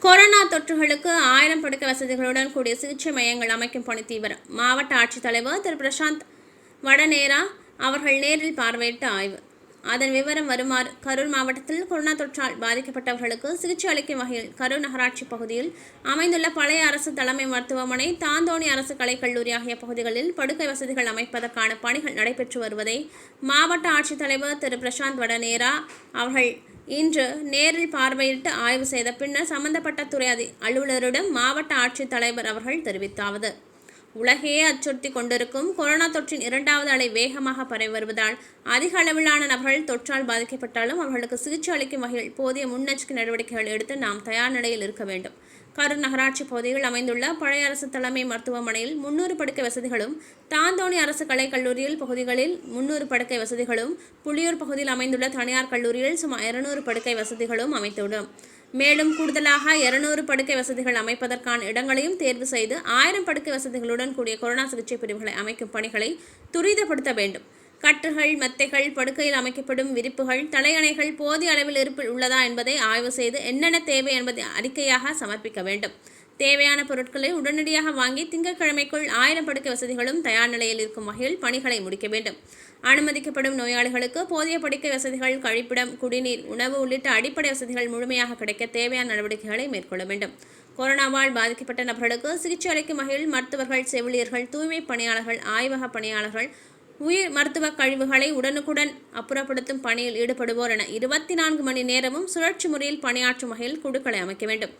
Corona தொற்றுகளுக்கு ஆயிரம் படுக்கை வசதிகளுடன் கூடிய சிகிச்சை மையங்கள் அமைக்கும் பணி தீவிரம். மாவட்ட ஆட்சித்தலைவர் திரு. பிரசாந்த் வடநேரா அவர்கள் நேரில் பார்வையிட்டு ஆய்வு. அதன் விவரம் வருமாறு கரூர் மாவட்டத்தில் கொரோனா தொற்றால் பாதிக்கப்பட்டவர்களுக்கு சிகிச்சை அளிக்கும் வகையில் கரூர் நகராட்சி பகுதியில் அமைந்துள்ள பழைய அரசு தலைமை மருத்துவமனை தாந்தோணி அரசு கலைக்கல்லூரி ஆகிய பகுதிகளில் படுக்கை வசதிகள் அமைப்பதற்கான பணிகள் நடைபெற்று வருவதை மாவட்ட ஆட்சித்தலைவர் திரு. பிரசாந்த் வடநேரா அவர்கள் இன்று நேரில் பார்வையிட்டு ஆய்வு செய்த பின்னர் சம்பந்தப்பட்ட துறை அதி அலுவலரிடம் மாவட்ட ஆட்சித்தலைவர் அவர்கள் தெரிவித்தாவது. உலகையே அச்சுறுத்தி கொண்டிருக்கும் கொரோனா தொற்றின் இரண்டாவது அலை வேகமாக பரவி வருவதால் அதிக அளவிலான நபர்கள் தொற்றால் பாதிக்கப்பட்டாலும் அவர்களுக்கு சிகிச்சை அளிக்கும் வகையில் போதிய முன்னெச்சரிக்கை நடவடிக்கைகள் எடுத்து நாம் தயார் நிலையில் இருக்க வேண்டும். கரூர் நகராட்சி பகுதியில் அமைந்துள்ள பழைய அரசு தலைமை மருத்துவமனையில் முன்னூறு படுக்கை வசதிகளும் தாந்தோணி அரசு கலைக்கல்லூரியில் பகுதிகளில் முன்னூறு படுக்கை வசதிகளும் புளியூர் பகுதியில் அமைந்துள்ள தனியார் கல்லூரியில் சுமார் இருநூறு படுக்கை வசதிகளும் அமைத்துவிடும் மேலும் கூடுதலாக இருநூறு படுக்கை வசதிகள் அமைப்பதற்கான இடங்களையும் தேர்வு செய்து ஆயிரம் படுக்கை வசதிகளுடன் கூடிய கொரோனா சிகிச்சை பிரிவுகளை அமைக்கும் பணிகளை துரிதப்படுத்த வேண்டும். கட்டுகள் மெத்தைகள் படுக்கையில் அமைக்கப்படும் விரிப்புகள் தலையணைகள் போதிய அளவில் இருப்பில் உள்ளதா என்பதை ஆய்வு செய்து என்னென்ன தேவை என்பதை அறிக்கையாக சமர்ப்பிக்க வேண்டும். தேவையான பொருட்களை உடனடியாக வாங்கி திங்கட்கிழமைக்குள் ஆயிரம் படுக்கை வசதிகளும் தயார் நிலையில் இருக்கும் வகையில் பணிகளை முடிக்க வேண்டும். அனுமதிக்கப்படும் நோயாளிகளுக்கு போதிய படுக்கை வசதிகள் கழிப்பிடம் குடிநீர் உணவு உள்ளிட்ட அடிப்படை வசதிகள் முழுமையாக கிடைக்க தேவையான நடவடிக்கைகளை மேற்கொள்ள வேண்டும். கொரோனாவால் பாதிக்கப்பட்ட நபர்களுக்கு சிகிச்சை அளிக்கும் வகையில் மருத்துவர்கள் செவிலியர்கள் தூய்மை பணியாளர்கள் ஆய்வக பணியாளர்கள் உயிர் மருத்துவ கழிவுகளை உடனுக்குடன் அப்புறப்படுத்தும் பணியில் ஈடுபடுவோர் என இருபத்தி நான்கு மணி நேரமும் சுழற்சி முறையில் பணியாற்றும் வகையில் குழுக்களை அமைக்க வேண்டும்.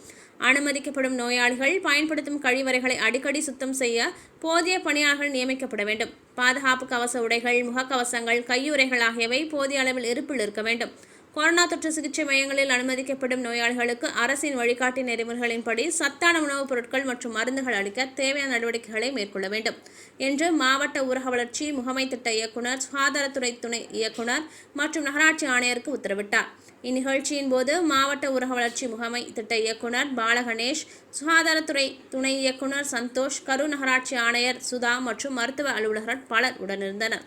அனுமதிக்கப்படும் நோயாளிகள் பயன்படுத்தும் கழிவறைகளை அடிக்கடி சுத்தம் செய்ய போதிய பணியாளர்கள் நியமிக்கப்பட வேண்டும். பாதுகாப்பு கவச உடைகள் முகக்கவசங்கள் கையுறைகள் ஆகியவை போதிய அளவில் இருப்பில் இருக்க வேண்டும். கொரோனா தொற்று சிகிச்சை மையங்களில் அனுமதிக்கப்படும் நோயாளிகளுக்கு அரசின் வழிகாட்டி நெறிமுறைகளின்படி சத்தான உணவுப் பொருட்கள் மற்றும் மருந்துகள் அளிக்க தேவையான நடவடிக்கைகளை மேற்கொள்ள வேண்டும் என்று மாவட்ட ஊரக வளர்ச்சி முகமை திட்ட இயக்குனர் சுகாதாரத்துறை துணை இயக்குனர் மற்றும் நகராட்சி ஆணையருக்கு உத்தரவிட்டார். இந்நிகழ்ச்சியின் போது மாவட்ட ஊரக வளர்ச்சி முகமை திட்ட இயக்குனர் பாலகணேஷ் சுகாதாரத்துறை துணை இயக்குனர் சந்தோஷ் கரு நகராட்சி ஆணையர் சுதா மற்றும் மருத்துவ அலுவலர்கள் பலர் உடனிருந்தனர்.